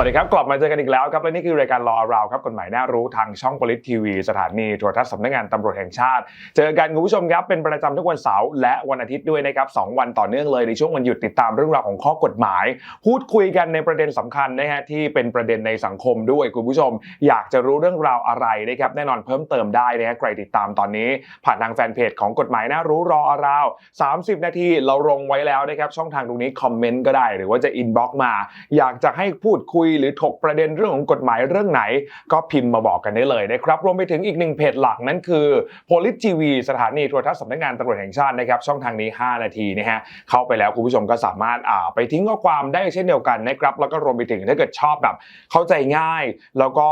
สวัสดีครับ กลับมาเจอกันอีกแล้วครับ และนี่คือรายการรอเราครับกฎหมายน่ารู้ทางช่อง p o l i t ทีวีสถานีโทรทัศน์สำนักงานตำรวจแห่งชาติ เจอกันคุณผู้ชมครับ เป็นประจำทุกวันเสาร์และวันอาทิตย์ด้วยนะครับสองวันต่อเนื่องเลยในช่วงวันหยุดติดตามเรื่องราวของข้อกฎหมาย พูดคุยกันในประเด็นสำคัญนะฮะที่เป็นประเด็นในสังคมด้วยคุณผู้ชม อยากจะรู้เรื่องราวอะไรนะครับแน่นอนเพิ่มเติมได้นะฮะใครติดตามตอนนี้ ผ่านทางแฟนเพจของกฎหมายน่ารู้รอเรา 30 นาทีเราลงไว้แล้วนะครับช่องทางตรงนี้คอมเมนต์ก็ได้ หรือว่าจะอินบ็อกมา อยากจะให้พูดคุยหรือถกประเด็นเรื่องของกฎหมายเรื่องไหน ก็พิมพ์มาบอกกันได้เลยนะครับรวมไปถึงอีกหนึ่งเพจหลักนั่นคือ p o l i t ทีวีสถานีโทรทัศน์สำนักงานตำรวจแห่งชาตินะครับช่องทางนี้ 5 นาทีนะฮะเข้าไปแล้วคุณผู้ชมก็สามารถอ่าไปทิ้งข้อความได้เช่นเดียวกันนะครับแล้วก็รวมไปถึงถ้าเกิดชอบแบบเข้าใจง่าย แล้วก็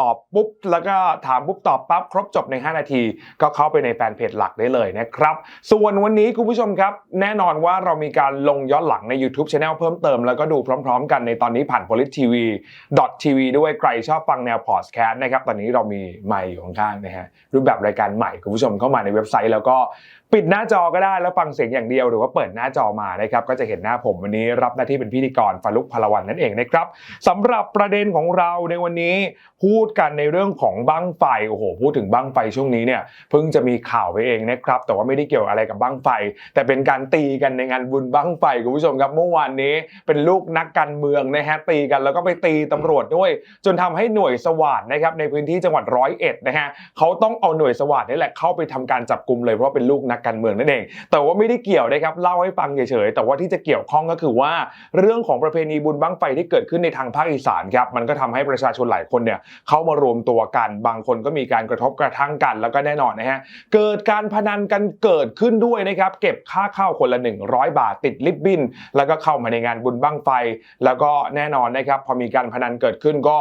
ตอบปุ๊บแล้วก็ถามปุ๊บตอบปั๊บครบจบใน 5 นาที ก็เข้าไปในแฟนเพจหลักได้เลยนะครับ ส่วนวันนี้คุณผู้ชมครับ แน่นอนว่าเรามีการลงย้อนหลังใน YouTube Channel เพิ่มเติมแล้วก็ดูพร้อม ๆ กันในตอนนี้ผ่าน Polit TV TV ด้วยใครชอบฟังแนวพอดแคสต์นะครับตอนนี้เรามีใหม่อยู่ข้างๆนะฮะรูปแบบรายการใหม่คุณผู้ชมเข้ามาในเว็บไซต์แล้วก็ปิดหน้าจอก็ได้แล้วฟังเสียงอย่างเดียว หรือว่าเปิดหน้าจอมานะครับก็จะเห็นหน้าผมวันนี้รับหน้าที่เป็นพิธีกรฟาลุกพลวันนั่นเองนะครับสำหรับประเด็นของเราในวันนี้พูดกันในเรื่องของบั้งไฟโอ้โหพูดถึงบั้งไฟช่วงนี้เนี่ยเพิ่งจะมีข่าวไปเองนะครับแต่ว่าไม่ได้เกี่ยวอะไรกับบั้งไฟ แต่เป็นการตีกันในงานบุญบั้งไฟคุณผู้ชมครับเมื่อวานนี้เป็นลูกนักการเมืองนะฮะตีกันแล้วก็ไปตีตำรวจด้วย จนทำให้หน่วยสวัสดนะครับในพื้นที่จังหวัดร้อยเอ็ดนะฮะเขาต้องเอาหน่วยสวัสดนี่แหละเข้าไปทำการจับกลุ่มเลยเพราะเป็นลูกนักการเมืองนั่นเอง แต่ว่าไม่ได้เกี่ยวนะครับเล่าให้ฟังเฉยๆแต่ว่าที่จะเกี่ยวข้องก็คือว่า เรื่องของประเพณีบุญบั้งไฟที่เกิดขึ้นในทางภาคอีสานครับมันก็ทำให้ประชาชนหลายคนเนี่ยเข้ามารวมตัวกันบางคนก็มีการกระทบกระทั่งกันแล้วก็แน่นอนนะฮะเกิดการพนันกันเกิดขึ้นด้วยนะครับเก็บค่าเข้าคนละ 100 บาทติดลิบบิน แล้วก็เข้ามาในงานบุญบั้งไฟ แล้วก็แน่นอนนะครับพอมีการพนันเกิดขึ้นก็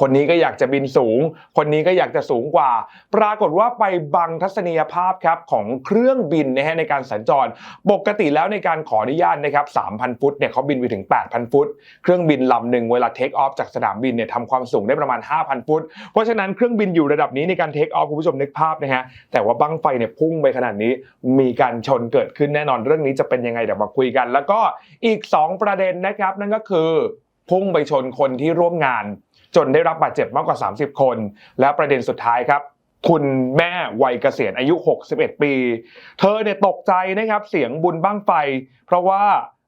คนนี้ก็อยากจะบินสูง คนนี้ก็อยากจะสูงกว่า ปรากฏว่าไปบังทัศนียภาพครับของเครื่องบินนะฮะในการสัญจร ปกติแล้วในการขออนุญาตนะครับ 3,000 ฟุตเนี่ยเขาบินไปถึง 8,000 ฟุต เครื่องบินลำหนึ่งเวลาเทคออฟจากสนามบินเนี่ยทำความสูงได้ประมาณ 5,000 ฟุต เพราะฉะนั้นเครื่องบินอยู่ระดับนี้ในการเทคออฟคุณผู้ชมนึกภาพนะฮะ แต่ว่าบังไฟเนี่ยพุ่งไปขนาดนี้ มีการชนเกิดขึ้นแน่นอนเรื่องนี้จะเป็นยังไงเดี๋ยวมาคุยกัน แล้วก็อีก 2 ประเด็นนะครับนั่นก็คือพุ่งไปชนคนที่ร่วมงาน จนได้รับบาดเจ็บมากกว่า 30 คน และประเด็นสุดท้ายครับคุณแม่วัยเกษียณอายุ 61 ปี เธอเนี่ยตกใจนะครับเสียงบุญบ้างไฟ เพราะว่า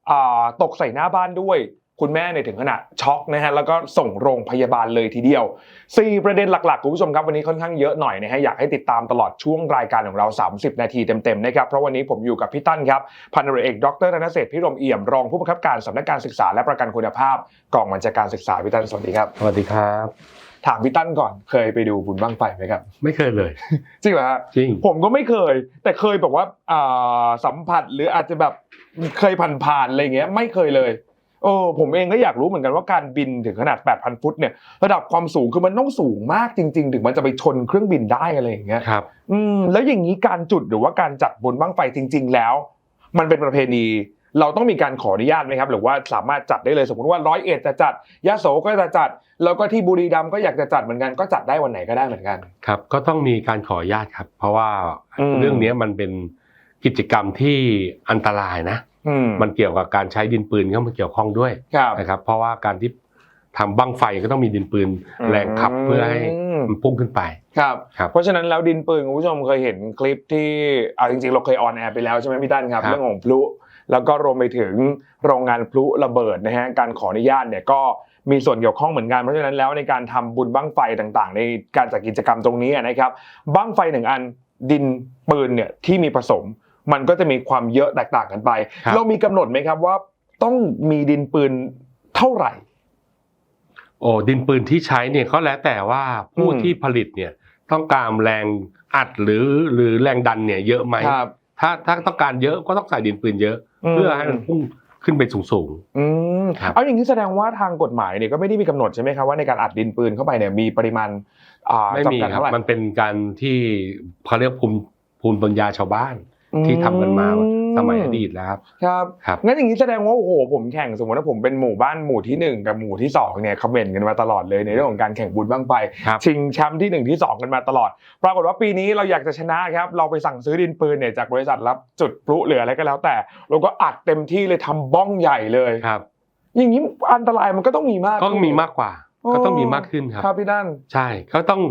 อ่าตกใส่หน้าบ้านด้วย คุณแม่เนี่ยถึงขนาดช็อกนะฮะแล้วก็ส่งโรงพยาบาลเลยทีเดียว 4 ประเด็นหลักๆคุณผู้ชมครับวันนี้ค่อนข้างเยอะหน่อยนะฮะอยากให้ติดตามตลอดช่วงรายการของเรา 30 นาทีเต็มๆนะครับเพราะวันนี้ผมอยู่กับพี่ตั้นครับพันตำรวจเอกดรธนเศรษฐ์พิรมเอี่ยมรองผู้บังคับการสำนักการศึกษาและประกันคุณภาพกองบัญชาการศึกษาพี่ตั้นสวัสดีครับสวัสดีครับถามพี่ตั้นก่อนเคยไปดูบุญบ้างไฟไหมครับ ไม่เคยเลย จริงเหรอฮะจริงผมก็ไม่เคย แต่เคยแบบว่าอ่าสัมผัสหรืออาจจะแบบเคยผ่านๆอะไรอย่างเงี้ยไม่เคยเลย โอ้ผมเองก็อยากรู้เหมือนกันว่าการบินถึงขนาด 8,000 ฟุตเนี่ยระดับความสูงคือมันต้องสูงมากจริง ๆ ถึงมันจะไปชนเครื่องบินได้อะไรอย่างเงี้ยครับอืมแล้วอย่างนี้การจุดหรือว่าการจัดบุญบ้างไฟจริง ๆ แล้ว มันเป็นประเพณีเราต้องมีการขออนุญาตไหมครับหรือว่าสามารถจัดได้เลยสมมติว่าร้อยเอ็ดจะจัดยะโสก็จะจัด แล้วก็ที่บุรีรัมย์ก็อยากจะจัดเหมือนกันก็จัดได้วันไหนก็ได้เหมือนกันครับก็ต้องมีการขออนุญาตครับ เพราะว่าอืมเรื่องนี้มันเป็นกิจกรรมที่อันตรายนะอื มมันเกี่ยวกับการใช้ดินปืนเข้ามาเกี่ยวข้องด้วยครับนะครับเพราะว่าการที่ทำบั้งไฟก็ต้องมีดินปืนแรงขับเพื่อให้มมันพุ่งขึ้นไปครับครับ เพราะฉะนั้นแล้วดินปืนคุณผู้ชมเคยเห็นคลิปที่เอาจริงๆ เราเคยออนแอร์ไปแล้วใช่ไหมพี่ตั้นครับครับเรื่องของพลุแล้วก็รวมไปถึงโรงงานพลุระเบิดนะฮะการขออนุญาตเนี่ยก็มีส่วนเกี่ยวข้องเหมือนกันเพราะฉะนั้นแล้วในการทำบุญบั้งไฟต่างๆ ในการจัดกิจกรรมตรงนี้นะครับบั้งไฟหนึ่งอันดินปืนเนี่ยที่มีผสม มันก็จะมีความเยอะแตกต่างกันไปครับเรามีกำหนดไหมครับว่าต้องมีดินปืนเท่าไหร่ โอ้ดินปืนที่ใช้เนี่ยก็แล้วแต่ว่าผู้อืมที่ผลิตเนี่ยต้องการแรงอัดหรือหรือแรงดันเนี่ยเยอะไหมครับถ้าถ้าต้องการเยอะก็ต้องใส่ดินปืนเยอะ เพื่อให้มันพุ่งขึ้นไปสูงอืมครับเอาอย่างนี้แสดงว่าทางกฎหมายเนี่ยก็ไม่ได้มีกำหนดใช่ไหมครับว่าในการอัดดินปืนเข้าไปเนี่ยมีปริมาณอ่าๆไม่มีจำกัดครับเท่าไหร่มันเป็นการที่เขาเรียกภูมิภูมิปัญญาชาวบ้าน ที่ทำกันมาสมัยอดีตแล้วครับครับครับงั้นอย่างนี้แสดงว่าโอ้โหผมแข่งสมมติว่าผมเป็นหมู่บ้านหมู่ที่หนึ่งกับหมู่ที่สองเนี่ยคอมเมนต์กันมาตลอดเลยในเรื่องของการแข่งบุญบ้างไฟครับชิงแชมป์ที่หนึ่งที่สองกันมาตลอด ปรากฏว่าปีนี้เราอยากจะชนะครับเราไปสั่งซื้อดินปืนเนี่ยจากบริษัทรับจุดพลุเหลืออะไรก็แล้ว แต่เราก็อัดเต็มที่เลยทำบ้องใหญ่เลยครับ อย่างนี้อันตรายมันก็ต้องมีมากก็มีมากกว่า ก็ต้องมีมากขึ้นครับครับพี่ด้านใช่ก็ต้อง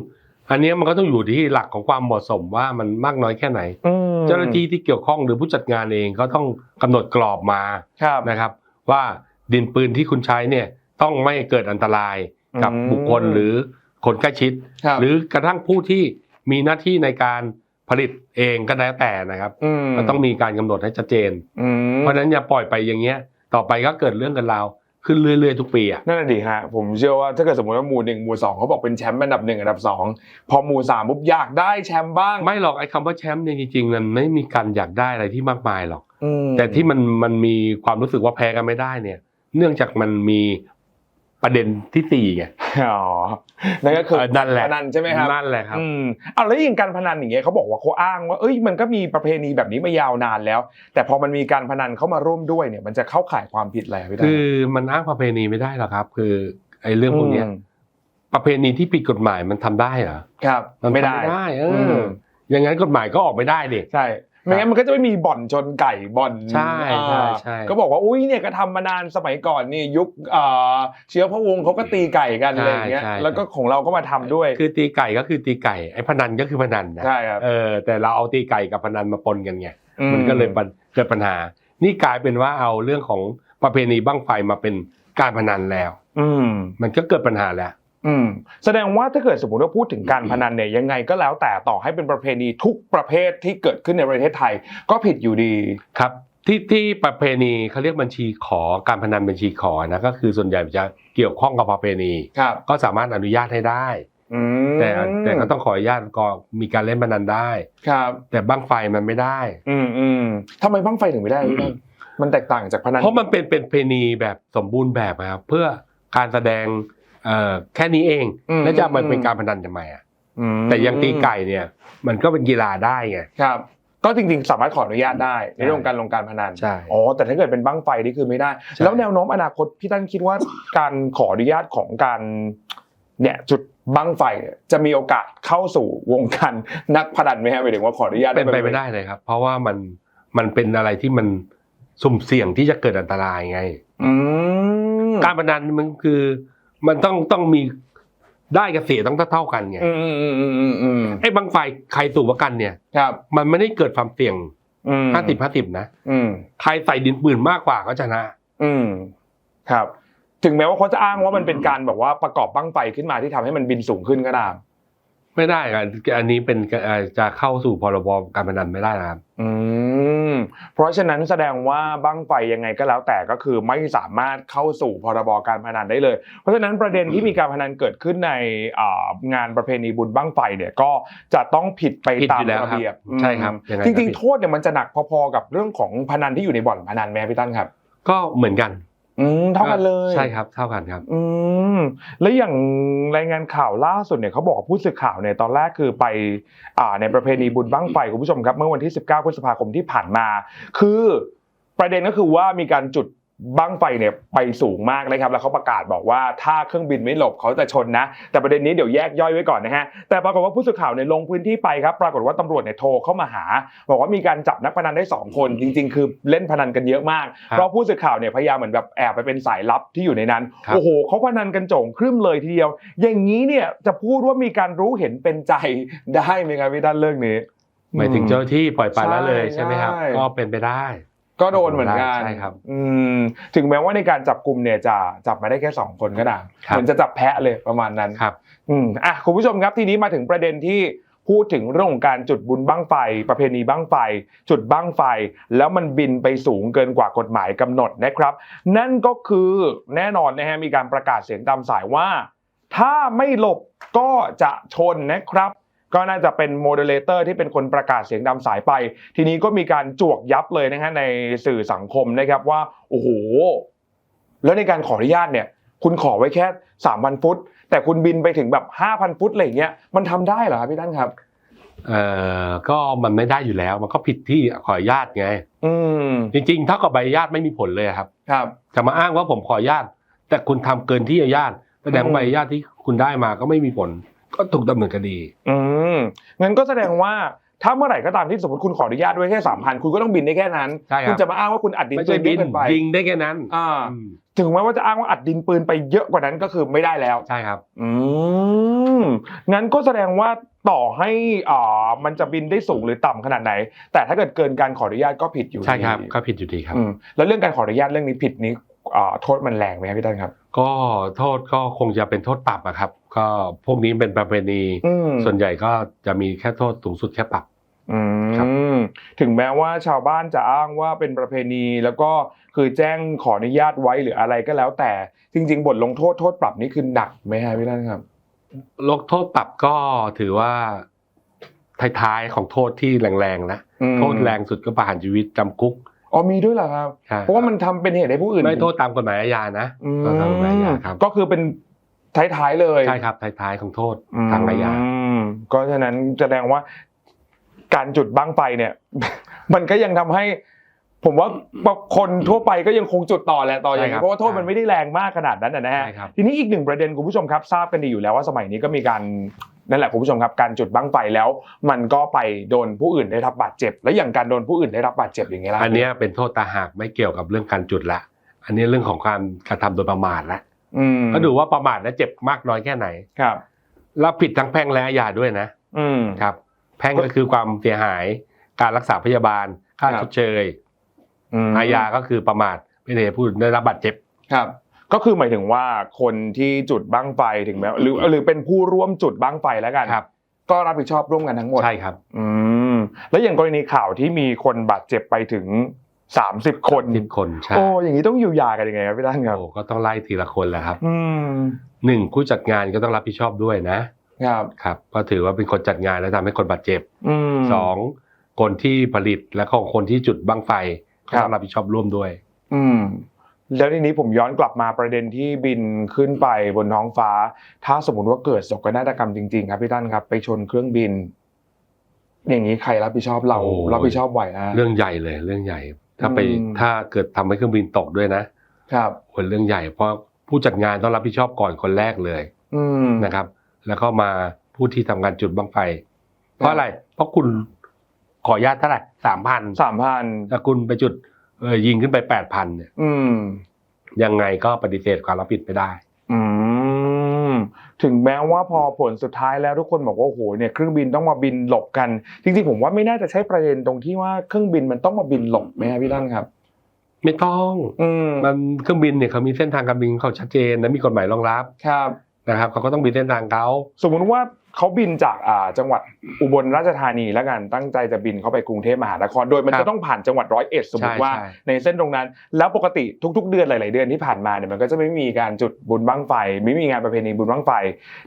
อันเนี้ยมันก็ต้องอยู่ที่หลักของความเหมาะสมว่ามันมากน้อยแค่ไหนอืมเจ้าหน้าที่ที่เกี่ยวข้องหรือผู้จัดงานเองก็ต้องกำหนดกรอบมาครับนะครับ ว่าดินปืนที่คุณใช้เนี่ยต้องไม่เกิดอันตรายกับอืมบุคคลหรือคนใกล้ชิดครับหรือกระทั่งผู้ที่มีหน้าที่ในการผลิตเองก็แล้วแต่นะครับมก็ต้องมีการกำหนดให้ชัดเจนอืมเพราะฉะนั้นอย่าปล่อยไปอย่างเงี้ย ต่อไปก็เกิดเรื่องกันราว ขึ้นเรื่อยๆทุกปีอะนั่นแหะดิฮะผมเชื่อว่าถ้าเกิดสมมติว่าหมู่หนึ่งหมู่สองเขาบอกเป็นแชมป์อันดับหนึ่งอันดับสองพอหมู่สามปุ๊บอยากได้แชมป์บ้าง ไม่หรอกไอ้คำว่าแชมป์เนี่ยจริงๆมันไม่มีการอยากได้อะไรที่มากมายหรอกอืมแต่ที่มันมันมีความรู้สึกว่าแพ้กันไม่ได้เนี่ย เนื่องจากมันมี ประเด็นที่สี่ไงอ๋อนั่นก็คือเออนั่นแหละพนันใช่ไหมครับนั่นแหละครับอืมเอาแล้วอย่างการพนันอย่างเงี้ยเขาบอกว่าเขาอ้างว่าเอ้ยมันก็มีประเพณีแบบนี้มายาวนานแล้ว แต่พอมันมีการพนันเข้ามาร่วมด้วยเนี่ย มันจะเข้าข่ายความผิดอะไรพี่ดาคือมันอ้างประเพณีไม่ได้หรอกครับ คือไอ้เรื่องพวกเนี้ยมประเพณีที่ผิดกฎหมายมันทำได้เหรอครับ มันไม่ทำได้ไม่ได้เออือมอย่างนั้นกฎหมายก็ออกไม่ได้ดิใช่ไม่งั้นมันก็จะไม่มีบ่อนชนไก่บ่อนใช่ใช่อ่าใช่ก็บอกว่าอุ้ยเนี่ยก็ทำมานานสมัยก่อนนี่ยุคเอ่อเชื้อพระวงศ์เขาก็ตีไก่กันอะไรอย่างเงี้ยใช่ใช่แล้วก็ของเราก็มาทำด้วย คือตีไก่ก็คือตีไก่ไอ้พนันก็คือพนันนะใช่ครับเออแต่เราเอาตีไก่กับพนันมาปนกันไงอืมันก็เลยปัญเกิดปัญหา นี่กลายเป็นว่าเอาเรื่องของประเพณีบั้งไฟมาเป็นการพนันแล้ว อืมมันก็เกิดปัญหาแล้ว อืมแสดงว่าถ้าเกิดสมมติว่าพูดถึงการพนันเนี่ยยังไงก็แล้วแต่ต่อให้เป็นประเพณีทุกประเภทที่เกิดขึ้นในประเทศไทย ก็ผิดอยู่ดีครับที่ที่ประเพณีเขาเรียกบัญชีขอการพนันบัญชีขอนะก็คือส่วนใหญ่จะเกี่ยวข้องกับประเพณีครับก็สามารถอนุญาตให้ได้อืมแต่แต่ก็ต้องขออนุญาตก็มีการเล่นพนันได้ ครับ แต่บั้งไฟมันไม่ได้ อืมอืมทำไมบ้างไฟถึงไม่ได้พี่ตั้มมันแตกต่างจากพนันเพราะมันเป็นเป็นประเพณีแบบสมบูรณ์แบบครับเพื่อการแสดง เอ่อแค่นี้เองอืม แล้วจะเอามันอืมเป็นการพนันทำไมอะอืมแต่อยังตีไก่เนี่ย มันก็เป็นกีฬาได้ไงครับ ก็จริงๆ สามารถขออนุญาตได้ในเรื่องของการลงการพนัน ใช่ อ๋อ แต่ถ้าเกิดเป็นบั้งไฟนี่คือไม่ได้ ใช่ แล้วแนวโน้มอนาคตพี่ตั้นคิดว่าการขออนุญาตของการเนี่ยจุดบั้งไฟเนี่ยจะมีโอกาสเข้าสู่วงการนักพนันไหมฮะหมายถึงว่าขออนุญาตเป็นไปไม่ได้เลยครับ เพราะว่ามันมันเป็นอะไรที่มันสุ่มเสี่ยงที่จะเกิดอันตรายไง อืม การพนันมันคือ มันต้องต้องมีได้กับเสียต้องเท่าๆกันไงอืมอืมอืมอืมอืมอืมไอ้บังไฟใครตู่ประกันเนี่ย ครับ มันไม่ได้เกิดความเสี่ยงอืมห้าสิบห้าสิบนะอืมใครใส่ดินปืนมากกว่าก็ชนะ อืมครับ ถึงแม้ว่าเขาจะอ้างว่ามันเป็นการแบบว่าประกอบบั้งไฟขึ้นมาที่ทำให้มันบินสูงขึ้นก็ตาม ไม่ได้ครับอันนี้เป็นเอ่อจะเข้าสู่พรบการพนันไม่ได้นะครับอืมเพราะฉะนั้นแสดงว่าบั้งไฟยังไงก็แล้วแต่ก็คือไม่สามารถเข้าสู่พรบการพนันได้เลย เพราะฉะนั้นประเด็นที่มีการพนันเกิดขึ้นในอ่างานประเพณีบุญบั้งไฟเนี่ยก็จะต้องผิดไปผิดตาอมยู่แล้วระเบียบครับใช่ครับยังไงก็จริงผิดๆโทษเนี่ยมันจะหนักพอๆกับเรื่องของพนันที่อยู่ในบ่อนพนันไหมครับพี่ตั้นครับ ก็เหมือนกัน อืมเท่ากันเลยใช่ครับเท่ากันครับ อืมแล้วอย่างรายงานข่าวล่าสุดเนี่ยเขาบอกว่าผู้สื่อข่าวเนี่ยตอนแรกคือไปอ่าในประเพณีบุญบั้งไฟคุณผู้ชมครับ เมื่อวันที่ 19 พฤษภาคมที่ผ่านมา คือประเด็นก็คือว่ามีการจุด บั้งไฟเนี่ยไปสูงมากนะครับ แล้วเขาประกาศบอกว่าถ้าเครื่องบินไม่หลบเขาจะชนนะ แต่ประเด็นนี้เดี๋ยวแยกย่อยไว้ก่อนนะฮะ แต่ปรากฏว่าผู้สื่อข่าวเนี่ยลงพื้นที่ไปครับ ปรากฏว่าตำรวจเนี่ยโทรเข้ามาหา บอกว่ามีการจับนักพนันได้สองคน จริง ๆ คือเล่นพนันกันเยอะมากครับเพราะผู้สื่อข่าวเนี่ยพยายามเหมือนแบบแอบไปเป็นสายลับที่อยู่ในนั้นครับโอ้โหเขาพนันกันโจ่งครึ่มเลยทีเดียว อย่างนี้เนี่ยจะพูดว่ามีการรู้เห็นเป็นใจได้ไหมครับพี่ด้านเรื่องนี้หมายถึงเจ้าหน้าที่ปล่อยปละละเลยใช่ใช่ไหมครับใช่ก็เป็นไปได้ ก็โดนเหมือนกันใช่ครับอืมถึงแม้ว่าในการจับกลุ่มเนี่ยจะจับมาได้แค่สองคนก็ตามครับเหมือนจะจับแพะเลยประมาณนั้นครับอืมอะคุณผู้ชมครับทีนี้มาถึงประเด็นที่พูดถึงเรื่องของการจุดบุญบั้งไฟ ประเพณีบั้งไฟ จุดบั้งไฟ แล้วมันบินไปสูงเกินกว่ากฎหมายกำหนดนะครับ นั่นก็คือแน่นอนนะฮะมีการประกาศเสียงตามสายว่า ถ้าไม่หลบก็จะชนนะครับ ก็น่าจะเป็นโมเดเลเตอร์ที่เป็นคนประกาศเสียงดำสายไป ทีนี้ก็มีการจวกยับเลยนะฮะในสื่อสังคมนะครับว่าโอ้โหแล้วในการขออนุญาตเนี่ย คุณขอไว้แค่3,000ฟุต แต่คุณบินไปถึงแบบ5,000ฟุตอะไรอย่างเงี้ยมันทำได้เหรอครับพี่ท่านครับเอ่อก็มันไม่ได้อยู่แล้ว มันก็ผิดที่ขออนุญาตไง อืมจริงๆเท่ากับใบอนุญาตไม่มีผลเลยครับ ครับจะมาอ้างว่าผมขออนุญาตแต่คุณทำเกินที่อนุญาตแสดงอืมว่าใบอนุญาตที่คุณได้มาก็ไม่มีผล ก็ถูกดำเนินคดี อืมงั้นก็แสดงว่าถ้าเมื่อไหร่ก็ตามที่สมมติคุณขออนุญาตไว้แค่3,000คุณก็ต้องบินได้แค่นั้น ใช่ครับ คุณจะมาอ้างว่าคุณอัดดินไม่เกิใช่นเยบิอะนเกินไปยิงได้แค่นั้นอ่าอืมถึงแม้ว่าจะอ้างว่าอัดดินปืนไปเยอะกว่านั้นก็คือไม่ได้แล้ว ใช่ครับ อืมงั้นก็แสดงว่าต่อให้อ่ามันจะบินได้สูงหรือต่ำขนาดไหน แต่ถ้าเกิดเกินการขออนุญาตก็ผิดอยู่ใช่ครับดีก็ผิดอยู่ดีครับ อืมแล้วเรื่องการขออนุญาตเรื่องนี้ผิดนี้อ่า โทษมันแรงไหมครับพี่ต้นครับ ก็โทษก็คงจะเป็นโทษปรับอะครับ ก็พวกนี้เป็นประเพณีอืมส่วนใหญ่ก็จะมีแค่โทษสูงสุดแค่ปรับอืครับมถึงแม้ว่าชาวบ้านจะอ้างว่าเป็นประเพณีแล้วก็คือแจ้งขออนุญาตไว้หรืออะไรก็แล้ว แต่จริง ๆ บทลงโทษโทษปรับนี่คือหนักไหมฮะพี่ต้นครับลดโทษปรับก็ถือว่าท้ายๆของโทษที่แรงๆนะอืมโทษแรงสุดก็ประหารชีวิตจำคุก อ๋อมีด้วยเหรอครับใช่เพราะว่ามันทำเป็นเหตุให้ผู้อื่น ไม่โทษตามกฎหมายอาญานะอืมโทษตามกฎหมายอาญาครับ ก็คือเป็นท้ายๆเลยใช่ครับท้ายๆของโทษทางอาญาอืมก็ฉะนั้นแสดงว่าการจุดบั้งไฟเนี่ย มันก็ยังทำให้ ผมว่าคนทั่วไปก็ยังคงจุดต่อแหละต่ออย่างใช่ครันี้บเพราะว่าโทษมันไม่ได้แรงมากขนาดนั้นนะฮะใช่ครับทีนี้อีกหนึ่งประเด็นคุณผู้ชมครับ ทราบกันดีอยู่แล้วว่าสมัยนี้ก็มีการ นั่นแหละคุณผู้ชมครับการจุดบั้งไฟแล้วมันก็ไปโดนผู้อื่นได้รับบาดเจ็บ และอย่างการโดนผู้อื่นได้รับบาดเจ็บอย่างเงี้ยล่ะอันเนี้ยเป็นโทษตาหากไม่เกี่ยวกับเรื่องการจุดละ อันนี้เรื่องของการกระทำโดยประมาทละอืมก็ดูว่าประมาทแล้วเจ็บมากน้อยแค่ไหนครับแล้วผิดทั้งแพ่งและอาญาด้วยนะ อืมครับ แพ่งก็คือความเสียหาย การรักษาพยาบาล ค่าครับชดเชยมอาญาก็คือประมาทไม่ได้ผู้อื่นได้รับบาดเจ็บครับ ก็คือหมายถึงว่าคนที่จุดบั้งไฟถึงแม้หรือหรือเป็นผู้ร่วมจุดบั้งไฟแล้วกันครับ ก็รับผิดชอบร่วมกันทั้งหมดใช่ครับ อืมแล้วอย่างกรณีข่าวที่มีคนบาดเจ็บไปถึงสามสิบคนสิบคนใช่โอ้อย่างนี้ต้องอยู่ยากันยังไงครับพี่ตั้นครับโอ้ก็ต้องไล่ทีละคนแหละครับ อืมหนึ่งผู้จัดงานก็ต้องรับผิดชอบด้วยนะครับครับก็ถือว่าเป็นคนจัดงานแล้วทำให้คนบาดเจ็บอืมสองคนที่ผลิตและของคนที่จุดบั้งไฟก็ครับต้องรับผิดชอบร่วมด้วย อืม แล้วทีนี้ผมย้อนกลับมาประเด็นที่บินขึ้นไปบนท้องฟ้า ถ้าสมมติว่าเกิดโศกนาฏกรรมจริงๆ ครับพี่ตั้นครับ ไปชนเครื่องบิน อย่างนี้ใครรับผิดชอบเรา โอ้ รับผิดชอบไหวนะเรื่องใหญ่เลยเรื่องใหญ่ ถ้าไปอืมถ้าเกิดทำให้เครื่องบินตกด้วยนะครับ เป็นเรื่องใหญ่ เพราะผู้จัดงานต้องรับผิดชอบก่อนคนแรกเลยอืม นะครับ แล้วก็มาผู้ที่ทำการจุดบั้งไฟ เพราะอะไร เพราะคุณขออนุญาตเท่าไหร่สามพันสามพัน ถ้าคุณไปจุด เออยิงขึ้นไปแปดพันเนี่ยอืม ยังไงก็ปฏิเสธความรับผิดไม่ได้ อืม ถึงแม้ว่าพอผลสุดท้ายแล้วทุกคนบอกว่าโอ้โหเนี่ยเครื่องบินต้องมาบินหลบกันจริงๆผมว่าไม่น่าจะใช่ประเด็นตรงที่ว่าเครื่องบินมันต้องมาบินหลบไหมครับพี่ตั้นครับ ไม่ต้อง อืมมันเครื่องบินเนี่ยเขามีเส้นทางการบินเขาชัดเจนและมีกฎหมายรองรับ ครับ นะครับเขาก็ต้องมีเส้นทางเขาสมมุติว่าเขาบินจากอ่าจังหวัดอุบลราชธานีแล้วกันตั้งใจจะบินเข้าไปกรุงเทพมหานคร โดยมันจะต้องผ่านจังหวัดร้อยเอ็ดสมมติว่าใช่ในเส้นตรงนั้น แล้วปกติทุก ๆ เดือนหลาย ๆ เดือนที่ผ่านมาเนี่ยมันก็จะไม่มีการจุดบุญบั้งไฟ ไม่มีงานประเพณีบุญบั้งไฟ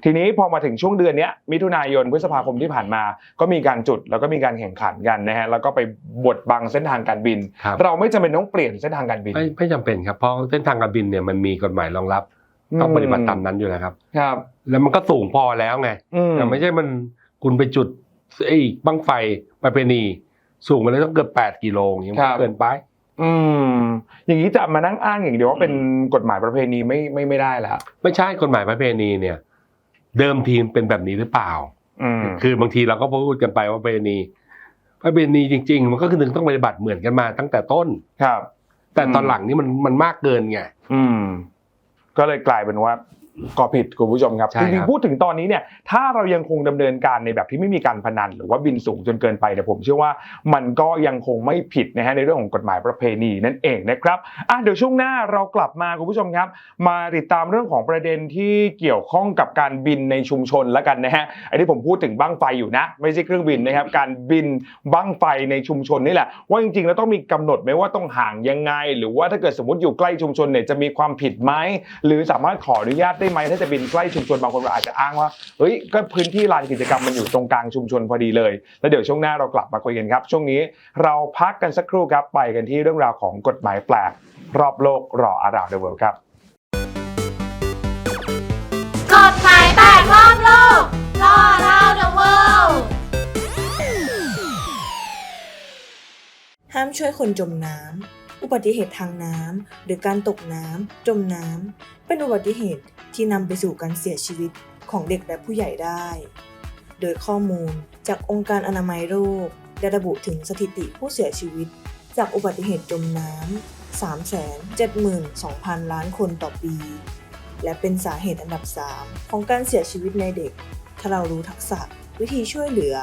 ทีนี้พอมาถึงช่วงเดือนเนี้ยมิถุนายนพฤษภาคมที่ผ่านมา ก็มีการจุดแล้วก็มีการแข่งขันกันนะฮะแล้วก็ไปบดบังเส้นทางการบินครับเราไม่จำเป็นต้องเปลี่ยนเส้นทางการบินไม่ไม่จำเป็นครับเพราะเส้นทางการบินเนี่ยมันมีกฎหมายรองรับ ต้องปฏิบัติตามนั้นอยู่แล้วครับ ครับ แล้วมันก็สูงพอแล้วไงอืมแต่ไม่ใช่มันคุณไปจุดไอ้บั้งไฟประเพณีสูงมาเลยต้องเกือบแปดกิโลอย่างเงี้ยมันเกินไป อืม อย่างนี้จะมานั่งอ้างอย่างเดียวว่าเป็นกฎหมายประเพณีไม่ไม่ไม่ได้แล้วไม่ใช่กฎหมายประเพณีเนี่ย เดิมทีมเป็นแบบนี้หรือเปล่าอืมคือบางทีเราก็พูดกันไปว่าประเพณีประเพณีจริง ๆ มันก็คือหนึ่งต้องปฏิบัติเหมือนกันมาตั้งแต่ต้นครับ แต่ตอนหลังนี่มันมันมากเกินไงอืม ก็เลยกลายเป็นว่า ก็ผิดคุณผู้ชมครับใช่จครับริงๆพูดถึงตอนนี้เนี่ยถ้าเรายังคงดำเนินการในแบบที่ไม่มีการพนัน หรือว่าบินสูงจนเกินไปเนี่ยผมเชื่อว่ามันก็ยังคงไม่ผิดนะฮะในเรื่องของกฎหมายประเพณีนั่นเองนะครับอะเดี๋ยวช่วงหน้าเรากลับมาคุณผู้ชมครับ มาติดตามเรื่องของประเด็นที่เกี่ยวข้องกับการบินในชุมชนแล้วกันนะฮะอันนี้ผมพูดถึงบั้งไฟอยู่นะ ไม่ใช่เครื่องบินนะครับการบินบั้งไฟในชุมชนนี่แหละว่าจริงๆแล้วต้องมีกำหนดไหมว่าต้องห่างยังไง หรือว่าถ้าเกิดสมมติอยู่ใกล้ชุมชนเนี่ยจะมีความผิดไหมหรือสามารถขออนุญาตได้ไหมถ้าจะบินใกล้ชุมชนบางคนอาจจะอ้างว่าเฮ้ยก็พื้นที่ลานกิจกรรมมันอยู่ตรงกลางชุมชนพอดีเลย แล้วเดี๋ยวช่วงหน้าเรากลับมาคุยกันครับ ช่วงนี้เราพักกันสักครู่ครับไปกันที่เรื่องราวของกฎหมายแปลก รอบโลกรออาราวเดอะเวิลด์ครับกฎหมายแปดรอบโลกล่อเรา the world ห้ามช่วยคนจมน้ำ อุบัติเหตุทางน้ำ หรือการตกน้ำ จมน้ำ เป็นอุบัติเหตุที่นำไปสู่การเสียชีวิตของเด็กและผู้ใหญ่ได้ โดยข้อมูลจากองค์การอนามัยโลกได้ระบุถึงสถิติผู้เสียชีวิต จากอุบัติเหตุจมน้372,000 ล้านคนต่อปี และเป็นสาเหตุอันดับ 3 ของการเสียชีวิตในเด็ก ถ้าเรารู้ทักษะวิธีช่วยเหลือ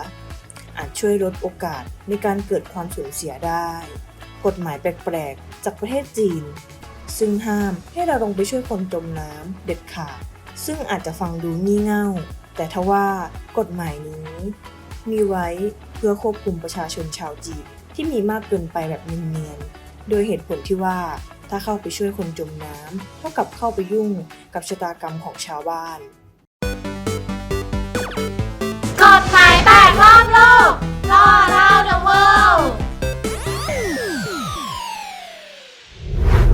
อาจช่วยลดโอกาสในการเกิดความสูญเสียได้ กฎหมายแปลกๆ จากประเทศจีน ซึ่งห้ามให้เราลงไปช่วยคนจมน้ำเด็ดขาด ซึ่งอาจจะฟังดูงี่เง่า แต่ทว่ากฎหมายนี้ มีไว้เพื่อควบคุมประชาชนชาวจีนที่มีมากเกินไปแบบเนียนๆ โดยเหตุผลที่ว่าถ้าเข้าไปช่วยคนจมน้ำเท่ากับเข้าไปยุ่งกับชะตากรรมของชาวบ้านกฎหมายแปดรอบโลกล่อเรา the world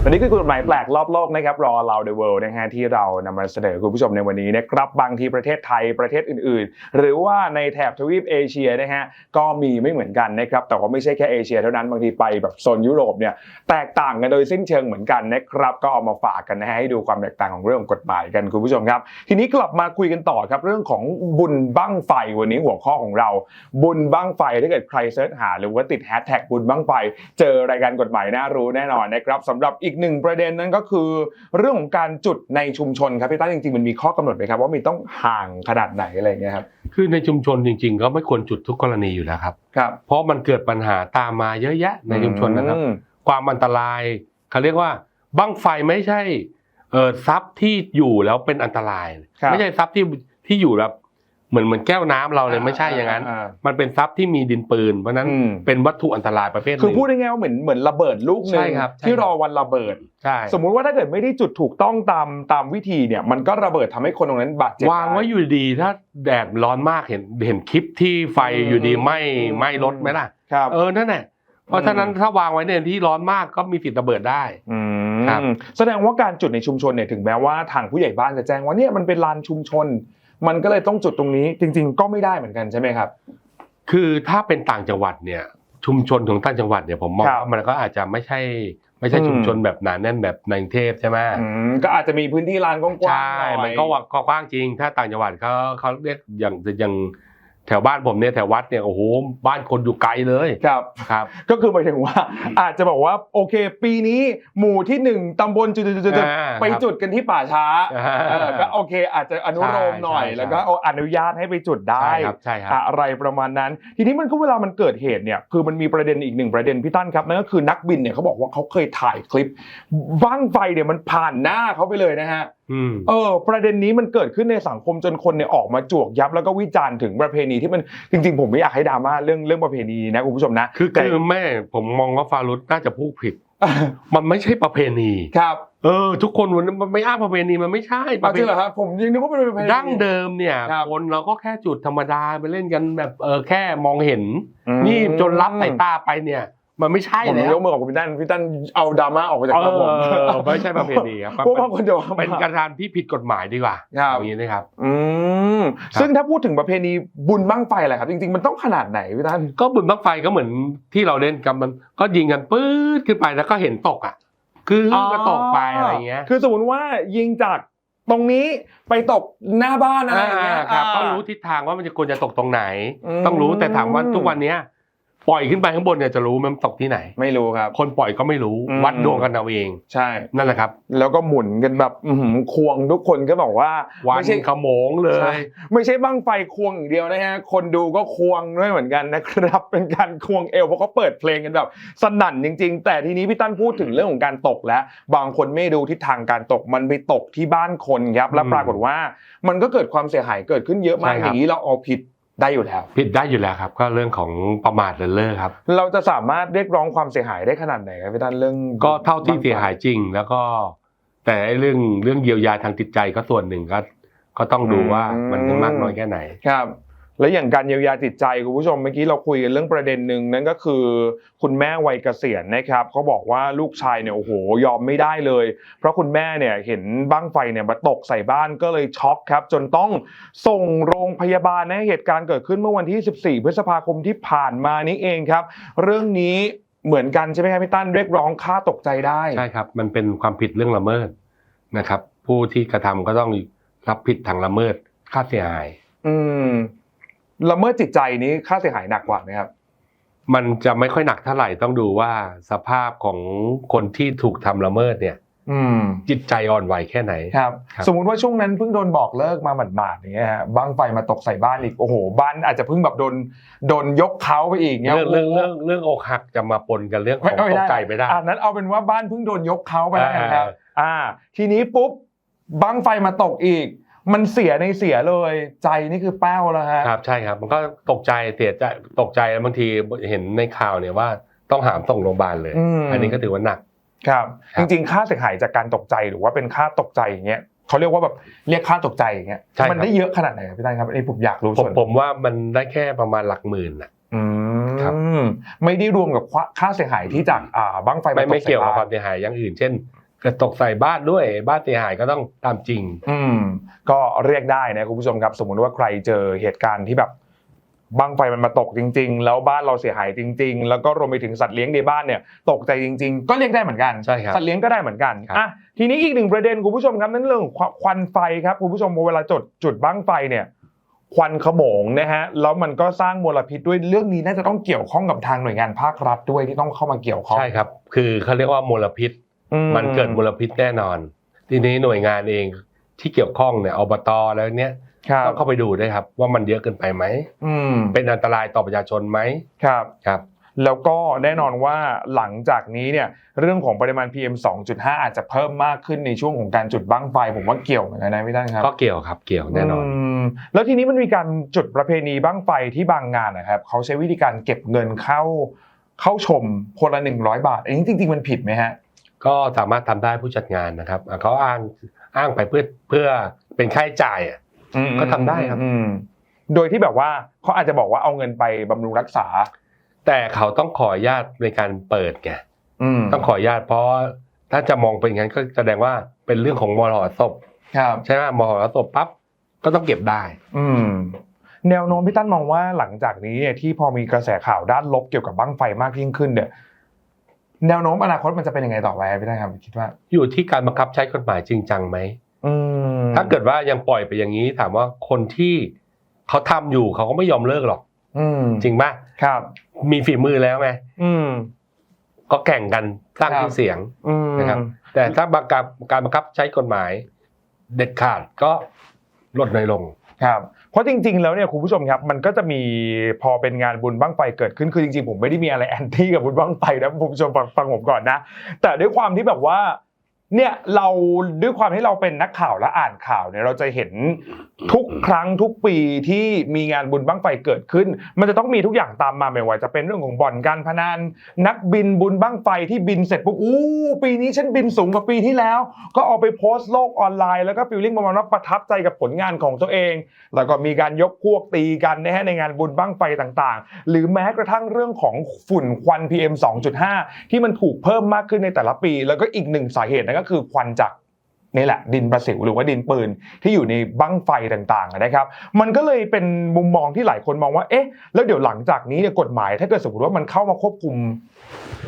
วันนี้คือกฎหมายแปลกรอบโลกนะครับรอเรา The World นะฮะที่เรานำมาเสนอคุณผู้ชมในวันนี้นะครับบางทีประเทศไทยประเทศอื่น ๆ หรือว่าในแถบทวีปเอเชียนะฮะก็มีไม่เหมือนกันนะครับแต่ว่าไม่ใช่แค่เอเชียเท่านั้นบางทีไปแบบโซนยุโรปเนี่ยแตกต่างกันโดยสิ้นเชิงเหมือนกันนะครับก็เอามาฝากกันนะฮะให้ดูความแตกต่างของเรื่องของกฎหมายกันคุณผู้ชมครับ ทีนี้กลับมาคุยกันต่อครับเรื่องของบุญบั้งไฟวันนี้หัวข้อของเรา บุญบั้งไฟถ้าเกิดใครเสิร์ชหา หรือว่าติดแฮชแท็กบุญบั้งไฟเจอรายการกฎหมายน่ารู้แน่นอนนะครับสำหรับอีกหนึ่งประเด็นนั้นก็คือเรื่องของการจุดในชุมชนครับพี่ตั้นจริงๆมันมีข้อกำหนดไหมครับว่ามีต้องห่างขนาดไหนอะไรอย่างเงี้ยครับคือในชุมชนจริงๆ ก็ไม่ควรจุดทุกกรณีอยู่แล้วครับครับ เพราะมันเกิดปัญหาตามมาเยอะแยะในชุมชนนะครับอืมความอันตรายเขาเรียกว่าบั้งไฟไม่ใช่เออทรัพย์ที่อยู่แล้วเป็นอันตรายครับไม่ใช่ทรัพย์ที่ที่อยู่แบบ เหมือนเหมือนแก้วน้ำเราเลยไม่ใช่อย่างนั้นามันเป็นทรัพย์ที่มีดินปืน เพราะฉะนั้นอืมเป็นวัตถุอันตรายประเภทหคือนึ่งพูดง่ายๆว่าเหมือนเหมือนระเบิดลูกหนึใช่งครับใช่ที่ครับรอวันระเบิดใช่สมมุติว่าถ้าเกิดไม่ได้จุดถูกต้องตามตามวิธีเนี่ย มันก็ระเบิดทำให้คนตรงนั้นบาดเจ็บวางไว้ด้อยู่ดีถ้าแดดร้อนมากเห็นเห็นคลิปที่ไฟอืมอยู่ดีไหม้อืมไหม้รถไหมล่ะครับเออนั่นแหละเพราะฉะนั้นถ้าวางไว้ในที่ร้อนมากก็มีสิทธิ์ระเบิดได้อืครับมแสดงว่าการจุดในชุมชนเนี่ยถึงแม้ว่าทางผู้ใหญ่บ้านจะแจ้งว่าเนี่ยมันเป็นลานชุมชน มันก็เลยต้องจุดตรงนี้จริง ๆ ก็ไม่ได้เหมือนกันใช่ไหมครับ คือถ้าเป็นต่างจังหวัดเนี่ย ชุมชนของต่างจังหวัดเนี่ยผมมองครับว่ามันก็อาจจะไม่ใช่ ไม่ใช่อืม ชุมชนแบบหนาแน่นแบบในกรุงเทพใช่ไหมอืมก็อาจจะมีพื้นที่ลานกว้างๆใช่หน่อย มันก็ว่าก็กว้างจริง ถ้าต่างจังหวัดเขาเขาเรียกอย่างอย่าง แถวบ้านผมเนี่ยแถววัดเนี่ยโอ้โหบ้านคนอยู่ไกลเลยครับครับ ก็คือหมายถึงว่า อาจจะบอกว่าโอเค ปีนี้หมู่ที่หนึ่งตำบลจุดๆๆอ่าๆไปจุดกันที่ป่าช้าอ่าเออก็โอเค อาจจะอนุโลมหน่อยใช่ใช่แล้วก็เอาอนุญาตให้ไปจุดได้ใช่ครับใช่ครับอะไรประมาณนั้น ทีนี้มันก็เวลามันเกิดเหตุเนี่ยคือมันมีประเด็นอีกหนึ่งประเด็นพี่ตั้นครับนั่นก็คือนักบินเนี่ยเขาบอกว่าเขาเคยถ่ายคลิปบ้างไฟเนี่ยมันผ่านหน้าเขาไปเลยนะฮะอืมเออประเด็นนี้มันเกิดขึ้นในสังคมจนคนเนี่ยออกมาจวกยับแล้วก็วิจารณ์ถึงประเพณีที่มันจริง ๆ ผมไม่อยากให้ดราม่าเรื่องเรื่องประเพณีนะคุณผู้ชมนะคือแต่คือแม่ผมมองว่าฟารุสน่าจะพูดผิดมันไม่ใช่ประเพณีครับเออทุกคนมันมันไม่อ้างประเพณีมันไม่ใช่ปเอาระเพจริงณีเหรอครับผมยังนึกว่าเป็นประเพณีดั้งเดิมเนี่ยครับคนเราก็แค่จุดธรรมดาไปเล่นกันแบบเออแค่มองเห็นอืมนี่จนรับสายตาไปเนี่ย มันไม่ใช่ผมแล้ยวกมือของพี่ตั้นพี่ตั้นเอาดราม่าออกมาจากเอตัวผมอไม่ใช่ประเพณีครับพวกบางคนจะว่าเป็นการทานที่ผิดกฎหมายดีกว่าครับอย่างนี้นะครับอืมครับซึ่งถ้าพูดถึงประเพณีบุญบั้งไฟอะไรครับจริงๆมันต้องขนาดไหนพี่ตั้นก็บุญบั้งไฟก็เหมือนที่เราเล่นกันมันก็ยิงกันปื๊ดขึ้นไปแล้วก็เห็นตกอะ คือก็ตกไปอะไรอย่างเงี้ย คือสมมติว่ายิงจากตรงนี้ไปตกหน้าบ้านอะไรอย่างเงี้ยครับาต้องรู้ทิศทางว่ามันจะควรจะตกตรงไหนอืมต้องรู้แต่ถามว่าทุกวันเนี้ย ปล่อยขึ้นไปข้างบนเนี่ยจะรู้มันตกที่ไหน ไม่รู้ครับ คนปล่อยก็ไม่รู้อืมวัดดวงกันเอาเอง ใช่นั่นแหละครับ แล้วก็หมุนกันแบบอื้อหือควงทุกคนก็บอกว่าวันไม่ใช่ขโมงเลใช่ยไม่ใช่บั้งไฟควงอย่างเดียวนะฮะคนดูก็ควงด้วยเหมือนกันนะครับ เป็นการควงเอวเพราะเขาเปิดเพลงกันแบบสนั่นจริง ๆ แต่ทีนี้พี่ตั้นพูดถึงเรื่องของการตกแล้ว บางคนไม่ดูทิศทางการตกมันไปตกที่บ้านคนครับแล้วอืมปรากฏว่า มันก็เกิดความเสียหายเกิดขึ้นเยอะมากใช่อครับย่างนี้เราเอาผิด ได้อยู่แล้ว ผิดได้อยู่แล้วครับ ก็เรื่องของประมาทเลินเล่อครับ เราจะสามารถเรียกร้องความเสียหายได้ขนาดไหนครับพี่ตั้นเรื่องก็เท่าที่เสียหายจริง แล้วก็ แต่ไอ้เรื่องเรื่องเยียวยาทางจิตใจก็ส่วนหนึ่งก็ก็ต้องดูว่ามันมากน้อยแค่ไหนครับ และอย่างการเยียวยาจิตใจคุณผู้ชมเมื่อกี้เราคุยกันเรื่องประเด็นหนึ่งนั่นก็คือ คุณแม่วัยเกษียณนะครับเขาบอกว่าลูกชายเนี่ยโอ้โหยอมไม่ได้เลย เพราะคุณแม่เนี่ยเห็นบ้างไฟเนี่ยมาตกใส่บ้านก็เลยช็อกครับ จนต้องส่งโรงพยาบาลนะเหตุการณ์เกิดขึ้นเมื่อวันที่ 14 พฤษภาคมที่ผ่านมานี้เองครับ เรื่องนี้เหมือนกันใช่ไหมครับพี่ตั้นเรียกร้องค่าตกใจได้ใช่ครับ มันเป็นความผิดเรื่องละเมิดนะครับ ผู้ที่กระทำก็ต้องรับผิดทางละเมิดค่าเสียหาย อืม ละเมิดจิตใจนี้ค่าเสียหายหนักกว่าไหมครับ มันจะไม่ค่อยหนักเท่าไหร่ต้องดูว่าสภาพของคนที่ถูกทำละเมิดเนี่ยอืมจิตใจอ่อนไหวแค่ไหนครับครับ สมมุติว่าช่วงนั้นเพิ่งโดนบอกเลิกมาหมาดๆอย่างเงี้ยฮะบ้างไฟมาตกใส่บ้านอีกโอ้โหบ้านอาจจะเพิ่งแบบโดนโดนยกเขาไปอีกเงี้ยเรื่องเรื่องโโหเรื่องเรื่องอกหักจะมาปนกันเรื่องของไม่ตได้กใจไม่ได้อ่านั้นเอาเป็นว่าบ้านเพิ่งโดนยกเขาไปแล้วกันครับอ่าอ่า ทีนี้ปุ๊บบ้างไฟมาตกอีก มันเสียในเสียเลยใจนี่คือแป้วแล้วฮะครับใช่ครับ มันก็ตกใจเสียใจตกใจแล้วบางทีเห็นในข่าวเนี่ยว่าต้องหามส่งโรงพยาบาลเลยอืมอันนี้ก็ถือว่าหนักครับครัจบริงๆ ค่าเสียหายจากการตกใจหรือว่าเป็นค่าตกใจอย่างเงี้ยเขาเรียกว่าแบบเรียกค่าตกใจอย่างเงี้ยใช่ครับมันได้เยอะขนาดไหนครับพี่ตั้นครับอันนี้ผมอยากรู้ผมส่วนผมว่ามันได้แค่ประมาณหลักหมื่นน่ะอืครับมไม่ได้รวมกับค่าเสียหายที่จากอ่าบ้างไฟไม่าตไม่เกี่ยวกับใส่คบ้วามเสียหายอย่างอื่น เช่น เกิดตกใส่บ้านด้วยบ้านเสียหายก็ต้องตามจริง อืมก็เรียกได้นะคุณผู้ชมครับ สมมุติว่าใครเจอเหตุการณ์ที่แบบบ้างไฟมันมาตกจริง ๆ แล้วบ้านเราเสียหายจริง ๆ แล้วก็รวมไปถึงสัตว์เลี้ยงในบ้านเนี่ยตกใจจริง ๆ ก็เรียกได้เหมือนกันใช่ครับสัตว์เลี้ยงก็ได้เหมือนกันครับอะทีนี้อีกหนึ่งประเด็นคุณผู้ชมครับนั่นเรื่องของควันไฟครับคุณผู้ชมพอเวลาจุดจุดบ้างไฟเนี่ยควันขโมงนะฮะแล้วมันก็สร้างมลพิษด้วยเรื่องนี้น่าจะต้องเกี่ยวข้องกับทางหน่วยงานภาครัฐด้วยที่ต้องเข้ามาเกี่ยวข้องใช่ครับ คือเขาเรียกว่ามลพิษอื มันเกิดมลพิษแน่นอน ทีนี้หน่วยงานเองที่เกี่ยวข้องเนี่ยอบตแล้วเนี้ยครับต้องเข้าไปดูด้วยครับ ว่ามันเยอะเกินไปไหมอืมเป็นอันตรายต่อประชาชนไหมครับครับ แล้วก็แน่นอนว่าหลังจากนี้เนี่ยเรื่องของปริมาณ PM 2.5 อาจจะเพิ่มมากขึ้นในช่วงของการจุดบั้งไฟผมว่าเกี่ยวเหมือนกันนะพี่ตั้นครับ ก็เกี่ยวครับเกี่ยวแน่นอนมแล้วทีนี้มันมีการจุดประเพณีบั้งไฟที่บางงานนะครับเขาใช้วิธีการเก็บเงินเข้าเข้าชมคนละ100 บาทอันนี้จริง ๆ มันผิดไหมฮะ ก็สามารถทำได้ผู้จัดงานนะครับอะเขาอ้างอ้างไปเพื่อเพื่อเป็นค่าใช้จ่ายอะก็ทำได้ครับอืมโดยที่แบบว่าเขาอาจจะบอกว่าเอาเงินไปบำรุงรักษา แต่เขาต้องขออนุญาตในการเปิดไงอืมต้องขออนุญาตเพราะถ้าจะมองเป็นอย่างนั้นก็แสดงว่าเป็นเรื่องของมรดกศพครับใช่ไหมมรดกศพปั๊บก็ต้องเก็บได้ อืมแนวโน้มพี่ตั้นมองว่าหลังจากนี้เนี่ยที่พอมีกระแสข่าวด้านลบเกี่ยวกับบั้งไฟมากยิ่งขึ้นเนี่ย แนวโน้มอนาคตมันจะเป็นยังไงต่อไปพี่ตั้นครับคิดว่า อยู่ที่การบังคับใช้กฎหมายจริงจังไหมอืมถ้าเกิดว่ายังปล่อยไปอย่างนี้ ถามว่าคนที่เขาทำอยู่เขาก็ไม่ยอมเลิกหรอก อืมจริงป่ะครับ มีฝีมือแล้วไงอืมก็แข่งกันสร้างครับชื่อเสียงอืมนะครับ แต่ถ้าบังคับการบังคับใช้กฎหมาย เด็ดขาดก็ลดน้อยลง ครับเพราะจริง ๆ แล้วเนี่ยคุณผู้ชมครับมันก็จะมีพอเป็นงานบุญบั้งไฟเกิดขึ้นคือจริงๆ ผมไม่ได้มีอะไรแอนตี้กับบุญบั้งไฟนะคุณผู้ชมฟังฟังผมก่อนนะ แต่ด้วยความที่แบบว่า เนี่ยเราด้วยความที่เราเป็นนักข่าวและอ่านข่าวเนี่ยเราจะเห็นทุกครั้งทุกปีที่มีงานบุญบั้งไฟเกิดขึ้น มันจะต้องมีทุกอย่างตามมาไม่ว่าจะเป็นเรื่องของบ่อนการพนันนักบินบุญบั้งไฟที่บินเสร็จปุ๊บอู้ปีนี้ฉันบินสูงกว่าปีที่แล้ว ก็เอาไปโพสต์โลกออนไลน์แล้วก็ฟีลลิ่งประมาณว่าประทับใจกับผลงานของตัวเอง แล้วก็มีการยกพวกตีกันนะฮะในงานบุญบั้งไฟต่างๆ หรือแม้กระทั่งเรื่องของฝุ่นควัน PM 2.5 ที่มันถูกเพิ่มมากขึ้นในแต่ละปี แล้วก็อีกหนึ่งสาเหตุนั่นก็คือควันจากนี่แหละดินประสิวหรือว่าดินปืนที่อยู่ในบั้งไฟต่างๆนะครับมันก็เลยเป็นมุมมองที่หลายคนมองว่าเอ๊ะแล้วเดี๋ยวหลังจากนี้เนี่ยกฎหมาย ถ้าเกิดสมมติว่ามันเข้ามาควบคุม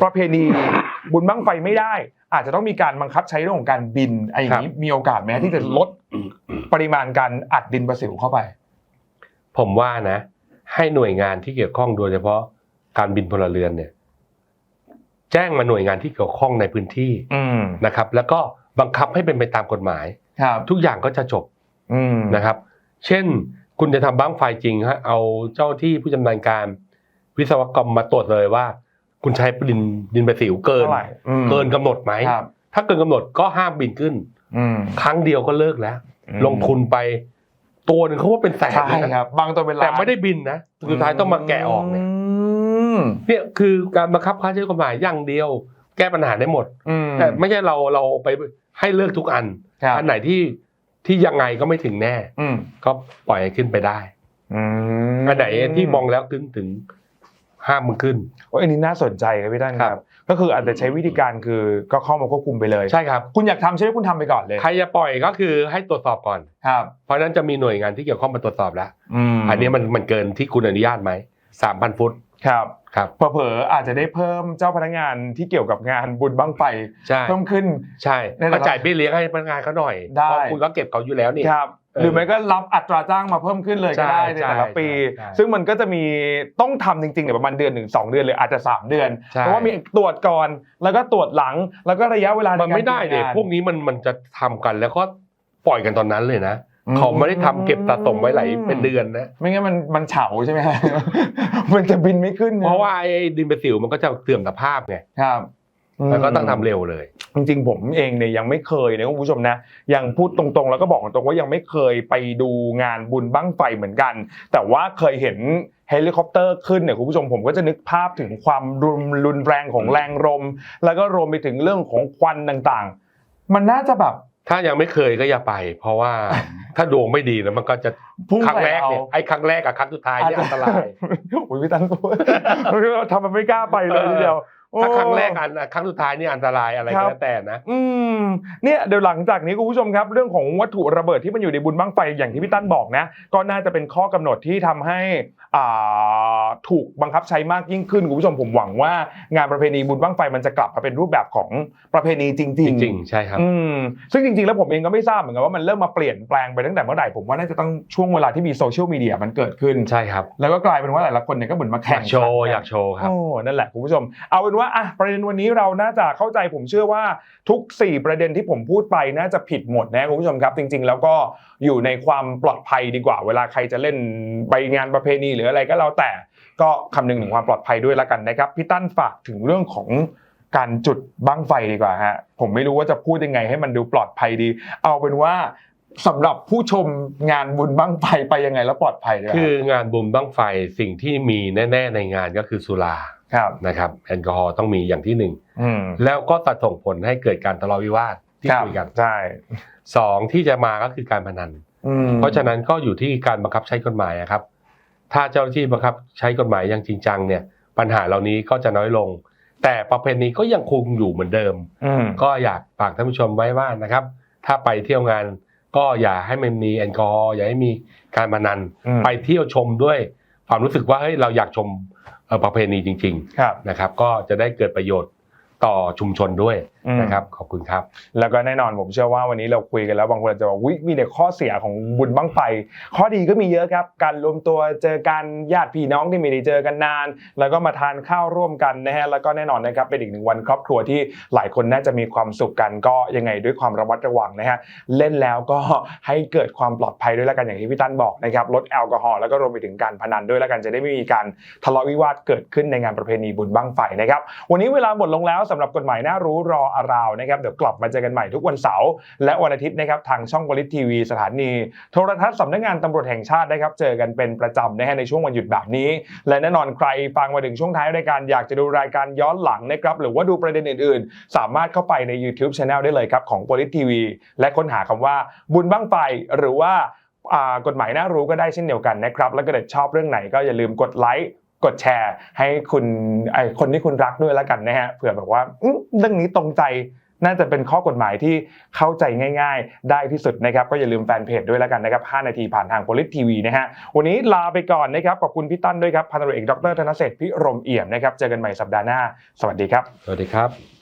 ประเพณีบุญบั้งไฟไม่ได้ อาจจะต้องมีการบังคับใช้เรื่องของการบินไอ้อย่างนี้มีโอกาสไหมที่จะลดปริมาณการอัดดินประสิวเข้าไป ผมว่านะ ให้หน่วยงานที่เกี่ยวข้องโดยเฉพาะการบินพลเรือนเนี่ย แจ้งมาหน่วยงานที่เกี่ยวข้องในพื้นที่อืมนะครับ แล้วก็บังคับให้เป็นไปตามกฎหมายครับทุกอย่างก็จะจบอืมนะครับ เช่น คุณจะทำบ้างไฟจริงฮะเอาเจ้าที่ผู้ชำนาญการ วิศวกรรมมาตรวจเลยว่า คุณใช้ดินดินประสิวเกินเท่าไหร่อืมเกินกำหนดไหมครับถ้าเกินกำหนดก็ห้ามบินขึ้นอืมครั้งเดียวก็เลิกแล้วอืมลงทุนไปตัวหนึ่งเขาว่าเป็นแสนใช่เลยนะครับ บางตัวเป็นล้านแต่ไม่ได้บินนะสุดท้ายต้องมาแกะออกเนี่ย มเนี่ยคือการบังคับใช้กฎหมายอย่างเดียว แก้ปัญหาได้หมด อืม แต่ไม่ใช่เราเราไปให้เลิกทุกอัน ครับ อันไหนที่ที่ยังไงก็ไม่ถึงแน่ อืมก็ปล่อยให้ขึ้นไปได้อืมอันไหนที่มองแล้วถึงถึงห้ามมึงขึ้น โอ้ยอันนี้น่าสนใจครับพี่ด้านคครัรับ บ ก็คืออาจจะใช้วิธีการคือก็เข้ามาควบคุมไปเลย ใช่ครับ คุณอยากทำใช่ไหมคุณทำไปก่อนเลย ใครจะปล่อยก็คือให้ตรวจสอบก่อน ครับ เพราะฉะนั้นจะมีหน่วยงานที่เกี่ยวข้องมาตรวจสอบแล้ว อืมอันนี้มันมันเกินที่คุณอนุญาตไหมสามพันฟุต ครับ ครับเผลอๆอาจจะได้เพิ่มเจ้าพนักงานที่เกี่ยวกับงานบุญบั้งไฟใช่เพิ่มขึ้นใช่ในแต่ละก็จ่ายเบี้ยเลี้ยงให้พนักงานเขาหน่อยได้เพราะคุณก็เก็บเขาอยู่แล้วนี่ครับไปหรือไม่ก็รับอัตราจ้างมาเพิ่มขึ้นเลยก็ได้ใช่ในแต่ละปีใช่ใช่ซึ่งมันก็จะมีต้องทำจริงๆเนี่ยประมาณเดือนหนึ่งสองเดือนหรืออาจจะสามเดือนใช่เพราะว่ามีตรวจก่อนแล้วก็ตรวจหลังแล้วก็ระยะเวลาในมันไม่ได้การเด็ทำงานพวกนี้มันมันจะทำกันแล้วก็ปล่อยกันตอนนั้นเลยนะอืม เขาไม่ได้ทำเก็บสะสมไว้หลายเป็นเดือนนะไม่งั้นมันมันเฉาใช่ไหมมันจะบินไม่ขึ้นนเพราะว่าไอ้ดินเบสิลมันก็จะเสื่อมสภาพไงครับแล้วก็ต้องทำเร็วเลย จริงๆผมเองเนี่ยยังไม่เคยนะคุณผู้ชมนะยังพูดตรงๆ แล้วก็บอกตรงๆว่ายังไม่เคยไปดูงานบุญบั้งไฟเหมือนกัน แต่ว่าเคยเห็นเฮลิคอปเตอร์ขึ้นเนี่ยคุณผู้ชมผมก็จะนึกภาพถึงความรุนรุนแรงของแรงลมแล้วก็รวมไปถึงเรื่องของควันต่างๆ มันน่าจะแบบ ถ้ายังไม่เคยก็อย่าไป เพราะว่าถ้าดวงไม่ดีนะมันก็จะพุ่งครั้งแรกใส่เนี่ยเอาไอ้ครั้งแรกกับครั้งสุดท้ายเนี่ยอันตรายโอ้ยพี่ตันพูดทำมันไม่กล้าไปเลยทีเดียว ถ้าครั้งแรกโอ้อันครั้งสุดท้ายนี่อันตรายอะไรครัก็บแล้วแต่นะ อืมเนี่ยเดี๋ยวหลังจากนี้คุณผู้ชมครับ เรื่องของวัตถุระเบิดที่มันอยู่ในบุญบั้งไฟอย่างที่พี่ตั้นบอกนะ ก็น่าจะเป็นข้อกำหนดที่ทำให้อ่าถูกบังคับใช้มากยิ่งขึ้นคุณผู้ชมผมหวังว่า งานประเพณีบุญบั้งไฟมันจะกลับมาเป็นรูปแบบของประเพณีจริงจๆริงๆใช่ครับอืมซึ่งจริงๆแล้วผมเองก็ไม่ทราบเหมือนกันว่ามันเริ่มมาเปลี่ยนแปลงไปตั้งแต่เมื่อไหร่ผมว่าน่าจะต้องช่วงเวลาที่มีโซเชียลมีเดียมันเกิดขึ้นใช่ครับแล้วก็กลายเป็นว่าแต่ละคนเนี่ยก็เหมือนมาอแข่ยางกโชว์ขันกันอยากโชว์ครับโอ้นั่นแหละคุณผู้ชมเอาเป็นว่าอะประเด็นวันนี้เราน่าจะเข้าใจผมเชื่อว่าทุก 4 ประเด็นที่ผมพูดไปน่าจะผิดหมดนะคุณผู้ชมครับ จริง ๆ แล้วก็อยู่ในความปลอดภัยดีกว่า เวลาใครจะเล่นไปงานประเพณีหรืออะไรก็แล้วแต่ก็คำนึงถึงความปลอดภัยด้วยละกันนะครับพี่ตั้นฝากถึงเรื่องของการจุดบั้งไฟดีกว่าฮะผมไม่รู้ว่าจะพูดยังไงให้มันดูปลอดภัยดี เอาเป็นว่าสำหรับผู้ชมงานบุญบั้งไฟไปยังไงแล้วปลอดภัยดีกว่าคืองานบุญบั้งไฟสิ่งที่มีแน่ ๆ ในงานก็คือสุรา นะครับแอลกอฮอล์ต้องมีอย่างที่หนึ่งอืมแล้วก็จะส่งผลให้เกิดการทะเลาะวิวาทที่ครับคุยกันใช่สองที่จะมาก็คือการพนันอืมเพราะฉะนั้นก็อยู่ที่การบังคับใช้กฎหมายอะครับ ถ้าเจ้าหน้าที่บังคับใช้กฎหมายอย่างจริงจังเนี่ย ปัญหาเหล่านี้ก็จะน้อยลง แต่ประเพณีก็ยังคงอยู่เหมือนเดิมอืมก็อยากฝากท่านผู้ชมไว้ว่านะครับ ถ้าไปเที่ยวงานก็อย่าให้มันมีแอลกอฮอล์อย่าให้มีการพนันอืมไปเที่ยวชมด้วยความรู้สึกว่าเฮ้ยเราอยากชมเอ่อ ประเพณีจริงครับๆนะครับก็จะได้เกิดประโยชน์ต่อชุมชนด้วยอืม นะครับขอบคุณครับ แล้วก็แน่นอนผมเชื่อว่าวันนี้เราคุยกันแล้วบางคนอาจจะบอกวิมีแต่ข้อเสียของบุญบั้งไฟข้อดีก็มีเยอะครับ การรวมตัวเจอกันญาติพี่น้องที่ไม่ได้เจอกันนาน แล้วก็มาทานข้าวร่วมกันนะฮะแล้วก็แน่นอนนะครับเป็นอีกหนึ่งวันครอบครัวที่หลายคนน่าจะมีความสุขกันก็ยังไงด้วยความระมัดระวังนะฮะเล่นแล้วก็ให้เกิดความปลอดภัยด้วยแล้วกันอย่างที่พี่ตั้นบอกนะครับลดแอลกอฮอล์แล้วก็รวมไปถึงการพนันด้วยแล้วกันจะได้ไม่มีการทะเลาะวิวาทเกิดขึ้นในงานประเพณีบุญบั้งไฟนะครับวันนี้เวลาหมดลงแล้วสำหรับกฎหมายน่ารู้รออาราวนะครับเดี๋ยวกลับมาเจอกันใหม่ทุกวันเสาร์และวันอาทิตย์นะครับทางช่องบริทีวีสถานี โทรทัศน์สำนักงานตำรวจแห่งชาตินะครับเจอกันเป็นประจำนะฮะในช่วงวันหยุดแบบนี้ และแน่นอนใครฟังมาถึงช่วงท้ายรายการอยากจะดูรายการย้อนหลังนะครับหรือว่าดูประเด็นอื่น ๆ สามารถเข้าไปใน YouTube c h anel ได้เลยครับของ p o l i t TV และค้นหาคำว่าบุญบ้างไฟหรือว่ากฎหมายน่ารู้ก็ได้เช่นเดียวกันนะครับ แล้วก็ถ้าชอบเรื่องไหนก็อย่าลืมกดไลค์ กดแชร์ ให้คุณไอคนที่คุณรักด้วยแล้วกันนะฮะเผื่อแบบว่าเรื่องนี้ตรงใจน่าจะเป็นข้อกฎหมายที่เข้าใจง่าย ๆ ได้ที่สุดนะครับ ก็อย่าลืมแฟนเพจด้วยแล้วกันนะครับ 5 นาทีผ่านทาง p o l i t TV นะฮะ วันนี้ลาไปก่อนนะครับ ขอบคุณพี่ตั้นด้วยครับ พันตำรวจเอกดรธนเศรษฐ์พิรมเอี่ยมนะครับ เจอกันใหม่สัปดาห์หน้า สวัสดีครับ สวัสดีครับ